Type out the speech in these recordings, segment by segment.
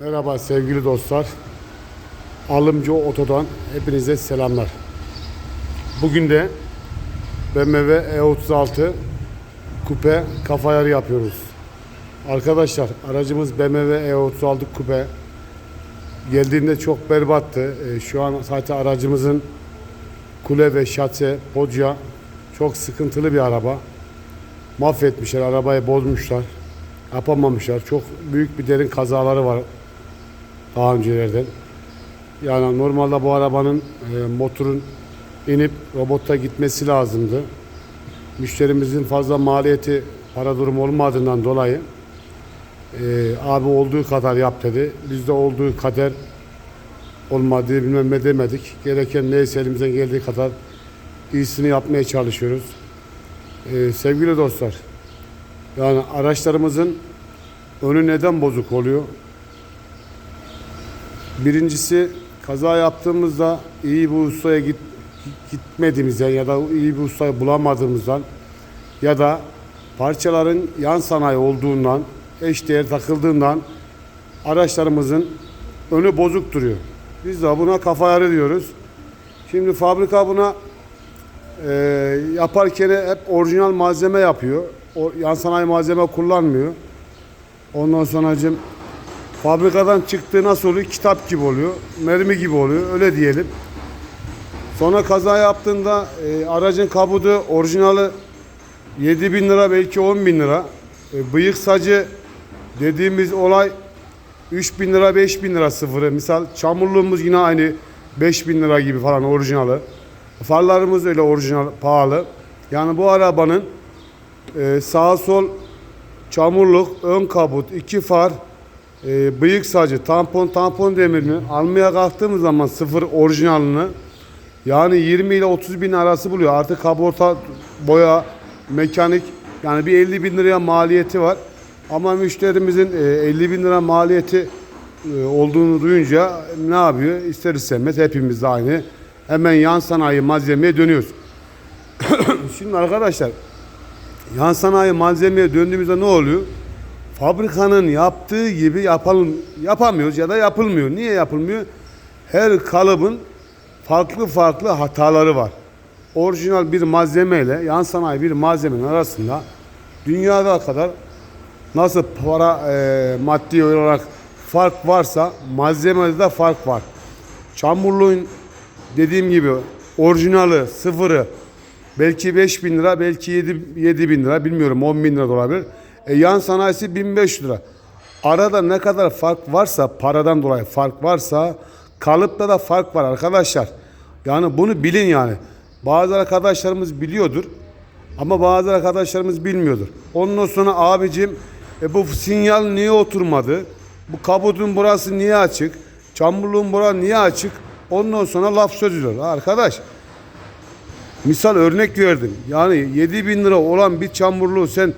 Merhaba sevgili dostlar. Alımcı Oto'dan hepinize selamlar. Bugün de BMW E36 Coupe kafa yarı yapıyoruz. Arkadaşlar aracımız BMW E36 Coupe geldiğinde çok berbattı. Ee, Şu an zaten aracımızın kule ve şase, podya çok sıkıntılı bir araba. Mahvetmişler, arabayı bozmuşlar. Yapamamışlar. Çok büyük bir derin kazaları var daha öncelerden. Yani normalde bu arabanın e, motorun inip robotta gitmesi lazımdı. Müşterimizin fazla maliyeti para durumu olmadığından dolayı e, abi olduğu kadar yap dedi. Biz de olduğu kadar olmadı bilmem ne demedik. Gereken neyse elimizden geldiği kadar iyisini yapmaya çalışıyoruz. E, sevgili dostlar yani araçlarımızın önü neden bozuk oluyor? Birincisi kaza yaptığımızda iyi bir ustaya git, gitmediğimizden ya da iyi bir ustayı bulamadığımızdan ya da parçaların yan sanayi olduğundan, eşdeğer takıldığından araçlarımızın önü bozuk duruyor. Biz de buna kafa yarı diyoruz. Şimdi fabrika buna e, yaparken hep orijinal malzeme yapıyor. O, yan sanayi malzeme kullanmıyor. Ondan sonracığım fabrikadan çıktığı nasıl oluyor? Kitap gibi oluyor. Mermi gibi oluyor. Öyle diyelim. Sonra kaza yaptığında e, aracın kabudu orijinali 7 bin lira belki 10 bin lira. E, bıyık sacı dediğimiz olay 3 bin lira 5 bin lira sıfırı. Misal çamurluğumuz yine aynı 5 bin lira gibi falan orijinali. Farlarımız öyle orijinal pahalı. Yani bu arabanın e, sağ sol çamurluk, ön kabut, iki far, e, bıyık sacı, tampon, tampon demirini almaya kalktığımız zaman sıfır orijinalini yani 20 ile 30 bin arası buluyor. Artık kaporta, boya, mekanik yani bir 50 bin liraya maliyeti var. Ama müşterimizin e, 50 bin lira maliyeti e, olduğunu duyunca ne yapıyor? İster istemez hepimiz de aynı. Hemen yan sanayi malzemeye dönüyoruz. Şimdi arkadaşlar yan sanayi malzemeye döndüğümüzde ne oluyor? Fabrikanın yaptığı gibi yapalım, yapamıyoruz ya da yapılmıyor. Niye yapılmıyor? Her kalıbın farklı farklı hataları var. Orijinal bir malzemeyle yan sanayi bir malzemenin arasında dünyada kadar nasıl para e, maddi olarak fark varsa malzemede de fark var. Çamurluğun dediğim gibi orijinali, sıfırı belki 5 bin lira, belki 7, 7 bin lira bilmiyorum 10 bin lira olabilir. E, yan sanayisi 1500 lira. Arada ne kadar fark varsa, paradan dolayı fark varsa kalıpta da fark var arkadaşlar. Yani bunu bilin yani. Bazı arkadaşlarımız biliyordur ama bazı arkadaşlarımız bilmiyordur. Ondan sonra abicim e, bu sinyal niye oturmadı? Bu kabutun burası niye açık? Çamurluğun burası niye açık? Ondan sonra laf sözüyor. Arkadaş misal örnek verdim. Yani 7 bin lira olan bir çamurluğu sen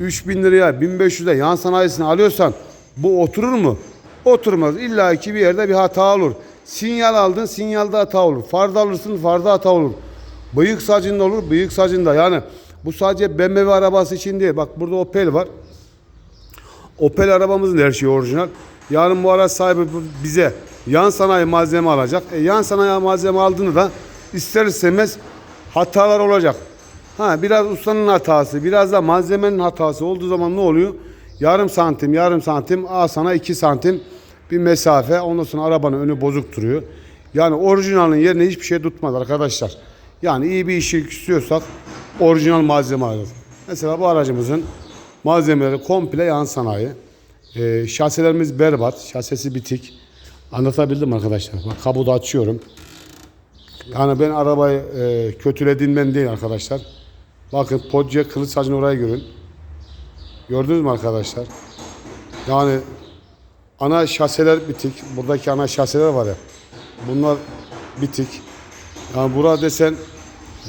3 bin liraya 1500'e yan sanayisini alıyorsan bu oturur mu? Oturmaz. İlla ki bir yerde bir hata olur. Sinyal aldın sinyalde hata olur. Farda alırsın farda hata olur. Bıyık sacında olur bıyık sacında. Yani bu sadece BMW arabası için değil. Bak burada Opel var. Opel arabamızın her şeyi orijinal. Yarın bu araç sahibi bize yan sanayi malzeme alacak. E, yan sanayi malzeme aldığında da ister istemez hatalar olacak. Ha biraz ustanın hatası, biraz da malzemenin hatası olduğu zaman ne oluyor? Yarım santim, yarım santim, a sana iki santim bir mesafe. Ondan sonra arabanın önü bozuk duruyor. Yani orijinalin yerine hiçbir şey tutmaz arkadaşlar. Yani iyi bir işi istiyorsak orijinal malzeme alırız. Mesela bu aracımızın malzemeleri komple yan sanayi. Ee, şaselerimiz berbat, şasesi bitik. Anlatabildim arkadaşlar. Bak kabuğu açıyorum. Yani ben arabayı e, kötülediğimden değil arkadaşlar. Bakın podya kılıç sacını oraya görün. Gördünüz mü arkadaşlar? Yani ana şaseler bitik. Buradaki ana şaseler var ya. Bunlar bitik. Yani burada desen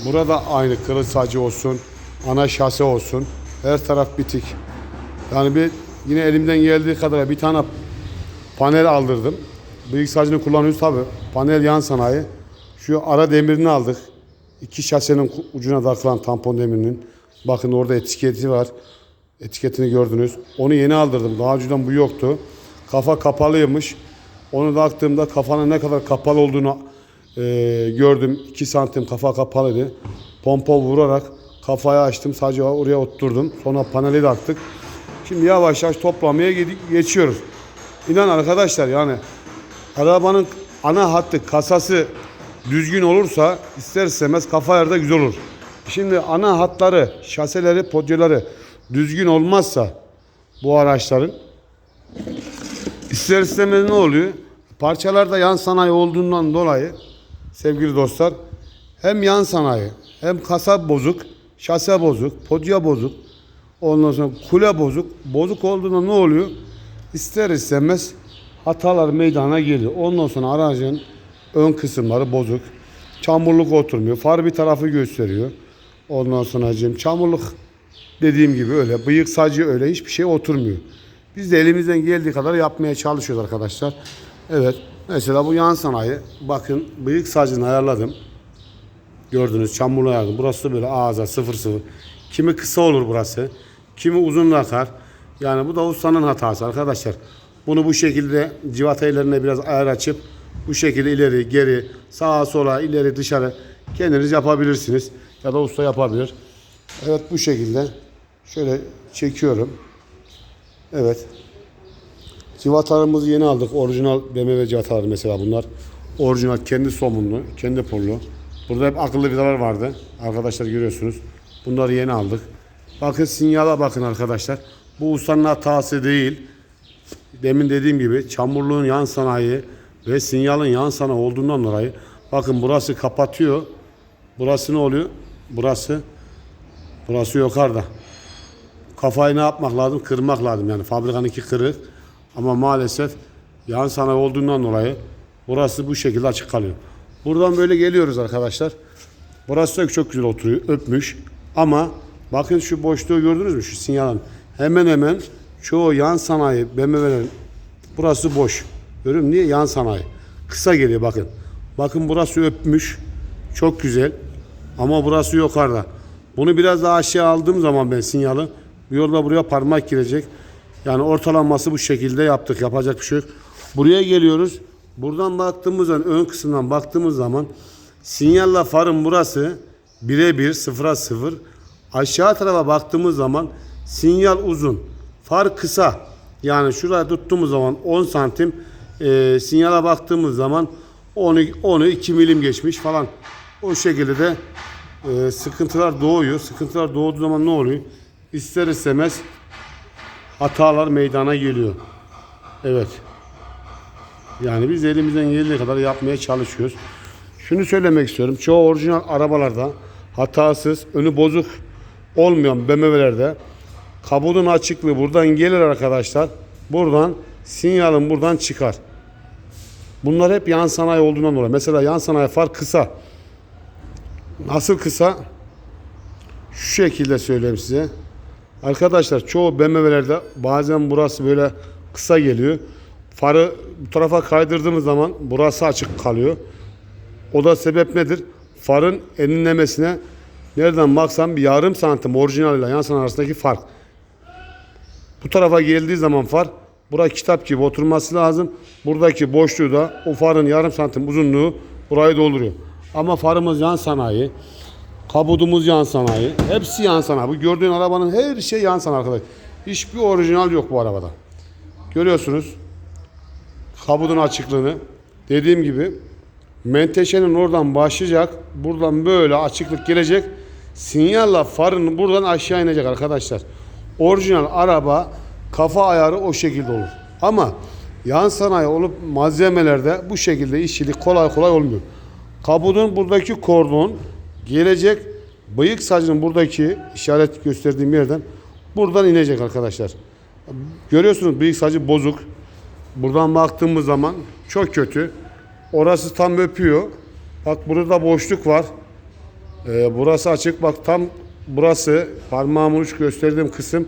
burada aynı kılıç sacı olsun. Ana şase olsun. Her taraf bitik. Yani bir yine elimden geldiği kadar bir tane panel aldırdım. Bıyık sacını kullanıyoruz tabi. Panel yan sanayi. Şu ara demirini aldık. İki şasenin ucuna takılan tampon demirinin. Bakın orada etiketi var. Etiketini gördünüz. Onu yeni aldırdım. Daha önceden bu yoktu. Kafa kapalıymış. Onu baktığımda kafanın ne kadar kapalı olduğunu e, gördüm. 2 santim kafa kapalıydı. Pompa vurarak kafayı açtım. Sadece oraya oturturdum. Sonra paneli de attık. Şimdi yavaş yavaş toplamaya geçiyoruz. İnan arkadaşlar yani arabanın ana hattı kasası düzgün olursa ister istemez kafa yerde güzel olur. Şimdi ana hatları, şaseleri, podyoları düzgün olmazsa bu araçların ister istemez ne oluyor? Parçalarda yan sanayi olduğundan dolayı sevgili dostlar hem yan sanayi hem kasa bozuk, şase bozuk, podya bozuk, ondan sonra kule bozuk. Bozuk olduğunda ne oluyor? İster istemez hatalar meydana geliyor. Ondan sonra aracın ön kısımları bozuk. Çamurluk oturmuyor. Far bir tarafı gösteriyor. Ondan sonra çamurluk dediğim gibi öyle. Bıyık sacı öyle. Hiçbir şey oturmuyor. Biz de elimizden geldiği kadar yapmaya çalışıyoruz arkadaşlar. Evet. Mesela bu yan sanayi. Bakın bıyık sacını ayarladım. Gördünüz çamurlu ayarladım. Burası da böyle ağza sıfır sıfır. Kimi kısa olur burası. Kimi uzun akar. Yani bu da ustanın hatası arkadaşlar. Bunu bu şekilde civata ellerine biraz ayar açıp bu şekilde ileri geri sağa sola ileri dışarı kendiniz yapabilirsiniz. Ya da usta yapabilir. Evet bu şekilde şöyle çekiyorum. Evet. Civatalarımızı yeni aldık. Orijinal BMW civataları mesela bunlar. Orijinal kendi somunlu, kendi pullu. Burada hep akıllı vidalar vardı. Arkadaşlar görüyorsunuz. Bunları yeni aldık. Bakın sinyala bakın arkadaşlar. Bu ustanın hatası değil. Demin dediğim gibi çamurluğun yan sanayi ve sinyalin yan sanayi olduğundan dolayı bakın burası kapatıyor. Burası ne oluyor? Burası burası yukarıda. Kafayı ne yapmak lazım? Kırmak lazım yani. Fabrikanın iki kırık. Ama maalesef yan sanayi olduğundan dolayı burası bu şekilde açık kalıyor. Buradan böyle geliyoruz arkadaşlar. Burası da çok güzel oturuyor. Öpmüş. Ama bakın şu boşluğu gördünüz mü? Şu sinyalin. Hemen hemen çoğu yan sanayi BMW'lerin burası boş. Görüyor musun? Niye? Yan sanayi. Kısa geliyor bakın. Bakın burası öpmüş. Çok güzel. Ama burası yukarıda. Bunu biraz daha aşağı aldığım zaman ben sinyali yolda buraya parmak girecek. Yani ortalaması bu şekilde yaptık. Yapacak bir şey yok. Buraya geliyoruz. Buradan baktığımız zaman ön kısımdan baktığımız zaman sinyalla farın burası birebir sıfıra sıfır. Aşağı tarafa baktığımız zaman sinyal uzun. Far kısa. Yani şuraya tuttuğumuz zaman 10 santim e, sinyala baktığımız zaman 10'u 10'u 2 milim geçmiş falan. O şekilde de e, sıkıntılar doğuyor. Sıkıntılar doğduğu zaman ne oluyor? İster istemez hatalar meydana geliyor. Evet. Yani biz elimizden geldiği kadar yapmaya çalışıyoruz. Şunu söylemek istiyorum. Çoğu orijinal arabalarda hatasız, önü bozuk olmayan BMW'lerde kabulun açıklığı buradan gelir arkadaşlar. Buradan sinyalin buradan çıkar. Bunlar hep yan sanayi olduğundan dolayı. Mesela yan sanayi far kısa. Nasıl kısa? Şu şekilde söyleyeyim size. Arkadaşlar çoğu BMW'lerde bazen burası böyle kısa geliyor. Farı bu tarafa kaydırdığımız zaman burası açık kalıyor. O da sebep nedir? Farın enlemesine nereden baksam bir yarım santim orijinal ile yan sanayi arasındaki fark. Bu tarafa geldiği zaman far bura kitap gibi oturması lazım. Buradaki boşluğu da o farın yarım santim uzunluğu burayı dolduruyor. Ama farımız yan sanayi. Kabudumuz yan sanayi. Hepsi yan sanayi. Bu gördüğün arabanın her şey yan sanayi arkadaş. Hiçbir orijinal yok bu arabada. Görüyorsunuz. Kabudun açıklığını. Dediğim gibi menteşenin oradan başlayacak. Buradan böyle açıklık gelecek. Sinyalla farın buradan aşağı inecek arkadaşlar. Orijinal araba kafa ayarı o şekilde olur. Ama yan sanayi olup malzemelerde bu şekilde işçilik kolay kolay olmuyor. Kabudun buradaki kordon gelecek bıyık sacının buradaki işaret gösterdiğim yerden buradan inecek arkadaşlar. Görüyorsunuz bıyık sacı bozuk. Buradan baktığımız zaman çok kötü. Orası tam öpüyor. Bak burada boşluk var. Ee, burası açık. Bak tam burası parmağımın uç gösterdiğim kısım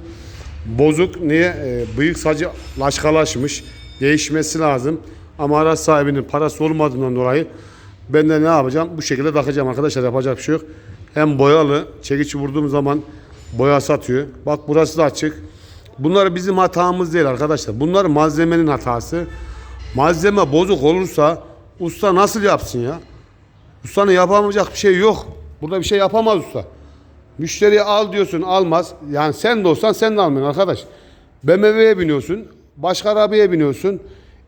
bozuk. Niye? Ee, bıyık sacı laşkalaşmış. Değişmesi lazım. Ama araç sahibinin parası olmadığından dolayı ben de ne yapacağım? Bu şekilde takacağım arkadaşlar. Yapacak bir şey yok. Hem boyalı. Çekiç vurduğum zaman boya satıyor. Bak burası da açık. Bunlar bizim hatamız değil arkadaşlar. Bunlar malzemenin hatası. Malzeme bozuk olursa usta nasıl yapsın ya? Ustanın yapamayacak bir şey yok. Burada bir şey yapamaz usta. Müşteriye al diyorsun almaz. Yani sen de olsan sen de almıyorsun arkadaş. BMW'ye biniyorsun. Başka arabaya biniyorsun.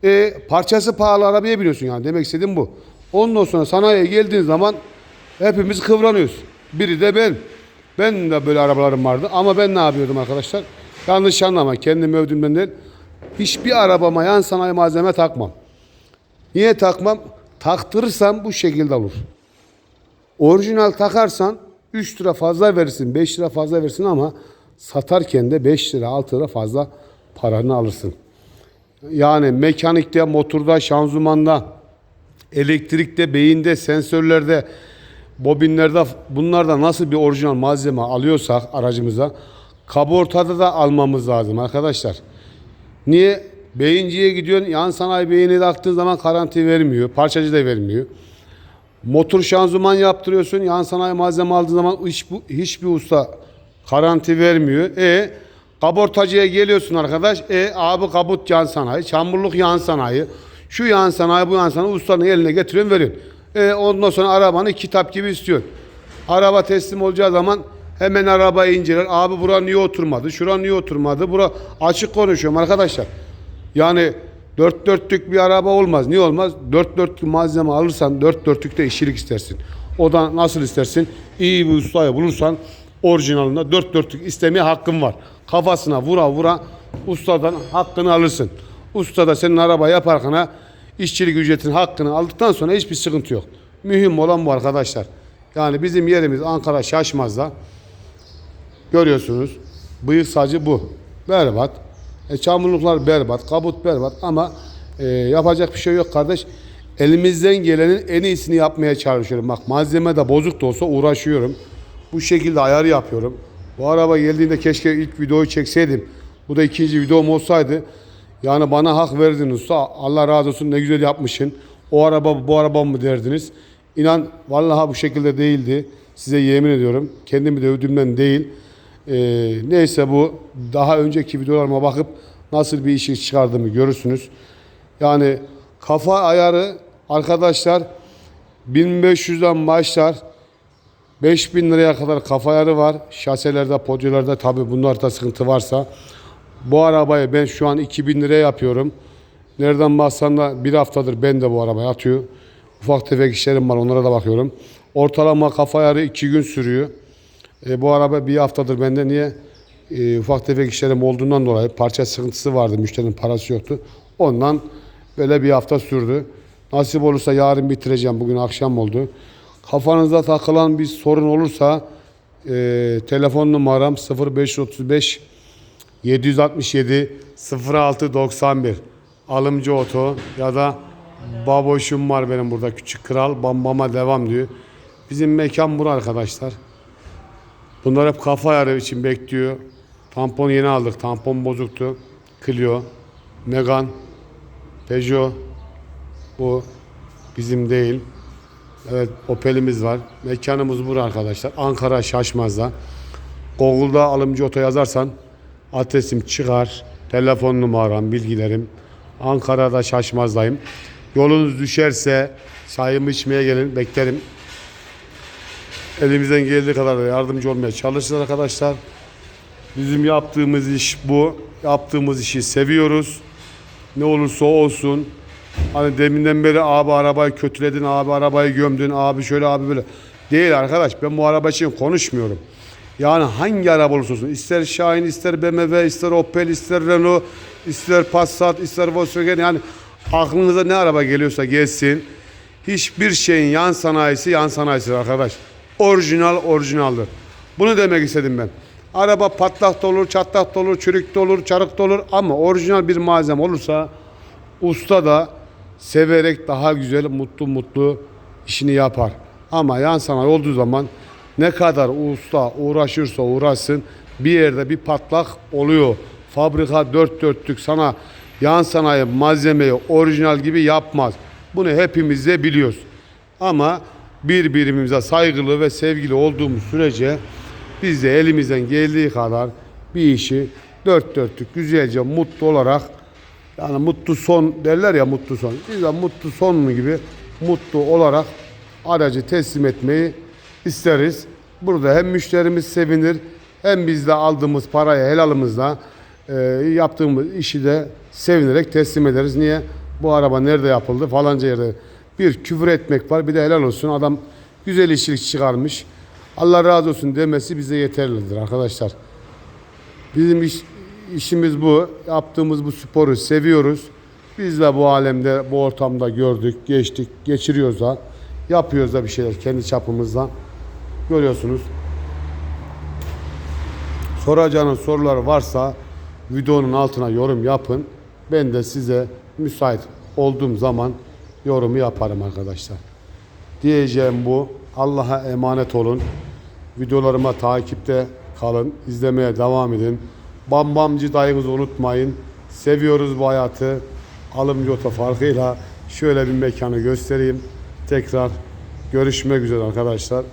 E, parçası pahalı arabaya biniyorsun yani. Demek istediğim bu. Ondan sonra sanayiye geldiğin zaman hepimiz kıvranıyoruz. Biri de ben. Ben de böyle arabalarım vardı. Ama ben ne yapıyordum arkadaşlar? Yanlış anlama. Kendimi övdüğümden değil. Hiçbir arabama yan sanayi malzeme takmam. Niye takmam? Taktırırsam bu şekilde olur. Orijinal takarsan 3 lira fazla verirsin, 5 lira fazla verirsin ama satarken de 5 lira, 6 lira fazla paranı alırsın. Yani mekanikte, motorda, şanzımanda, elektrikte, beyinde, sensörlerde, bobinlerde bunlarda nasıl bir orijinal malzeme alıyorsak aracımıza kabortada da almamız lazım arkadaşlar. Niye? Beyinciye gidiyorsun, yan sanayi beyini taktığın zaman garanti vermiyor, parçacı da vermiyor. Motor şanzıman yaptırıyorsun. Yan sanayi malzeme aldığın zaman hiç, hiçbir usta garanti vermiyor. E kabortacıya geliyorsun arkadaş. E abi kabut yan sanayi, çamurluk yan sanayi. Şu yan sanayi, bu yan sanayi ustanın eline getiriyorsun veriyorsun. E ondan sonra arabanı kitap gibi istiyorsun. Araba teslim olacağı zaman hemen arabayı inceler. Abi bura niye oturmadı? Şura niye oturmadı? Bura açık konuşuyorum arkadaşlar. Yani dört dörtlük bir araba olmaz. Niye olmaz? Dört dörtlük malzeme alırsan dört dörtlükte işçilik istersin. O da nasıl istersin? İyi bir ustayı bulursan orijinalinde dört dörtlük istemeye hakkın var. Kafasına vura vura ustadan hakkını alırsın. Usta da senin araba yaparken işçilik ücretinin hakkını aldıktan sonra hiçbir sıkıntı yok. Mühim olan bu arkadaşlar. Yani bizim yerimiz Ankara Şaşmaz'da. Görüyorsunuz. Bıyık sacı bu. Berbat. E, çamurluklar berbat, kabut berbat ama e, yapacak bir şey yok kardeş. Elimizden gelenin en iyisini yapmaya çalışıyorum. Bak malzeme de bozuk da olsa uğraşıyorum. Bu şekilde ayarı yapıyorum. Bu araba geldiğinde keşke ilk videoyu çekseydim. Bu da ikinci videom olsaydı. Yani bana hak verdin usta. Allah razı olsun ne güzel yapmışsın. O araba bu araba mı derdiniz? İnan vallahi bu şekilde değildi. Size yemin ediyorum. Kendimi de övdüğümden değil. Ee, neyse bu daha önceki videolarıma bakıp nasıl bir işi çıkardığımı görürsünüz. Yani kafa ayarı arkadaşlar 1500'den başlar 5000 liraya kadar kafa ayarı var. Şaselerde, podyolarda tabi bunlarda sıkıntı varsa. Bu arabayı ben şu an 2000 liraya yapıyorum. Nereden baksan da bir haftadır ben de bu arabayı atıyor. Ufak tefek işlerim var onlara da bakıyorum. Ortalama kafa ayarı 2 gün sürüyor. E, bu araba bir haftadır bende niye? E, ufak tefek işlerim olduğundan dolayı parça sıkıntısı vardı. Müşterinin parası yoktu. Ondan böyle bir hafta sürdü. Nasip olursa yarın bitireceğim. Bugün akşam oldu. Kafanızda takılan bir sorun olursa e, telefon numaram 0535 767 0691 Alımcı Oto ya da baboşum var benim burada küçük kral bambama devam diyor. Bizim mekan bura arkadaşlar. Bunlar hep kafa ayarı için bekliyor. Tampon yeni aldık. Tampon bozuktu. Clio, Megane, Peugeot. Bu bizim değil. Evet Opel'imiz var. Mekanımız bura arkadaşlar. Ankara Şaşmaz'da. Google'da alımcı oto yazarsan adresim çıkar. Telefon numaram, bilgilerim. Ankara'da Şaşmaz'dayım. Yolunuz düşerse çayımı içmeye gelin. Beklerim. Elimizden geldiği kadar da yardımcı olmaya çalışırız arkadaşlar. Bizim yaptığımız iş bu. Yaptığımız işi seviyoruz. Ne olursa olsun. Hani deminden beri abi arabayı kötüledin, abi arabayı gömdün, abi şöyle abi böyle. Değil arkadaş ben bu araba için konuşmuyorum. Yani hangi araba olursa olsun ister Şahin, ister BMW, ister Opel, ister Renault, ister Passat, ister Volkswagen yani aklınıza ne araba geliyorsa gelsin. Hiçbir şeyin yan sanayisi yan sanayisidir arkadaş. Orijinal orijinaldir. Bunu demek istedim ben. Araba patlak da olur, çatlak da olur, çürük de olur, çarık da olur ama orijinal bir malzeme olursa usta da severek daha güzel, mutlu mutlu işini yapar. Ama yan sanayi olduğu zaman ne kadar usta uğraşırsa uğraşsın bir yerde bir patlak oluyor. Fabrika dört dörtlük sana yan sanayi malzemeyi orijinal gibi yapmaz. Bunu hepimiz de biliyoruz. Ama birbirimize saygılı ve sevgili olduğumuz sürece biz de elimizden geldiği kadar bir işi dört dörtlük güzelce mutlu olarak yani mutlu son derler ya mutlu son. Biz de mutlu son gibi mutlu olarak aracı teslim etmeyi isteriz. Burada hem müşterimiz sevinir hem biz de aldığımız parayı helalımızla e, yaptığımız işi de sevinerek teslim ederiz. Niye? Bu araba nerede yapıldı falanca yerde. Bir küfür etmek var bir de helal olsun adam güzel işçilik çıkarmış. Allah razı olsun demesi bize yeterlidir arkadaşlar. Bizim iş, işimiz bu. Yaptığımız bu sporu seviyoruz. Biz de bu alemde, bu ortamda gördük, geçtik, geçiriyoruz da. Yapıyoruz da bir şeyler kendi çapımızda. Görüyorsunuz. Soracağınız sorular varsa videonun altına yorum yapın. Ben de size müsait olduğum zaman yorumu yaparım arkadaşlar. Diyeceğim bu. Allah'a emanet olun. Videolarıma takipte kalın. izlemeye devam edin. Bambamcı dayınızı unutmayın. Seviyoruz bu hayatı. Alım yota farkıyla şöyle bir mekanı göstereyim. Tekrar görüşmek üzere arkadaşlar.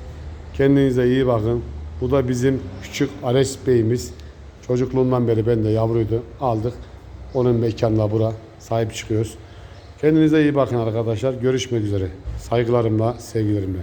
Kendinize iyi bakın. Bu da bizim küçük Ares Bey'imiz. Çocukluğundan beri ben de yavruydu. Aldık. Onun mekanına bura sahip çıkıyoruz. Kendinize iyi bakın arkadaşlar. Görüşmek üzere. Saygılarımla, sevgilerimle.